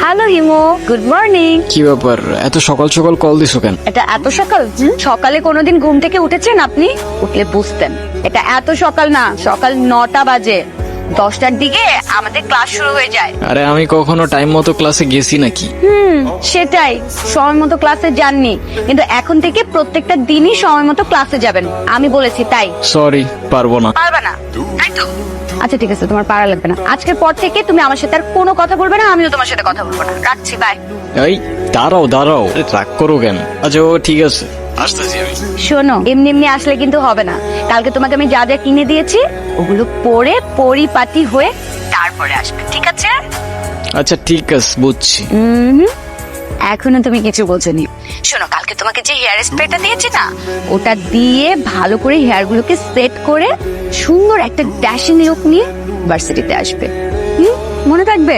Hello হিমো good morning কি ব্যাপার? এত সকাল সকাল কল দিছো কেন? এটা এত সকাল? সকালে কোনোদিন ঘুম থেকে উঠেছেন আপনি? উঠলে বুঝতেন। এটা এত সকাল না সকাল নটা বাজে। দশটার দিকে আমাদের ক্লাস শুরু হয়ে যায়। আরে আমি কখনো টাইম মতো ক্লাসে গেছি নাকি? হুম সেটাই। সময় মতো ক্লাসে যাননি। কিন্তু এখন থেকে প্রত্যেকটা দিনই সময় মতো ক্লাসে যাবেন। আমি বলেছি তাই। সরি পারব না। পারবে না। তাই তো। আচ্ছা ঠিক আছে তোমার পারা লাগবে না। আজকের পর থেকে তুমি আমার সাথে আর কোনো কথা বলবে না আমিও তোমার সাথে কথা বলব না। রাখছি বাই এই দাঁড়াও দাঁড়াও। রাগ করো কেন? আচ্ছা ও ঠিক আছে। আসতেছি আমি। শোনো এমনি এমনি আসলে কিন্তু হবে না। কালকে তোমাকে আমি যা যা কিনে দিয়েছি ওগুলো পরে পরিপাটি হয়ে তারপরে আসবে ঠিক আছে? আচ্ছা ঠিক আছে বুঝছি। হুম এখনও তুমি কিছু বোঝনি। শোনো কালকে তোমাকে যে হেয়ার স্প্রেটা দিয়েছি না ওটা দিয়ে ভালো করে হেয়ার গুলোকে সেট করে সুন্দর একটা ড্যাশিং লুক নিয়ে ভার্সিটিতে আসবে। হুম? মনে থাকবে?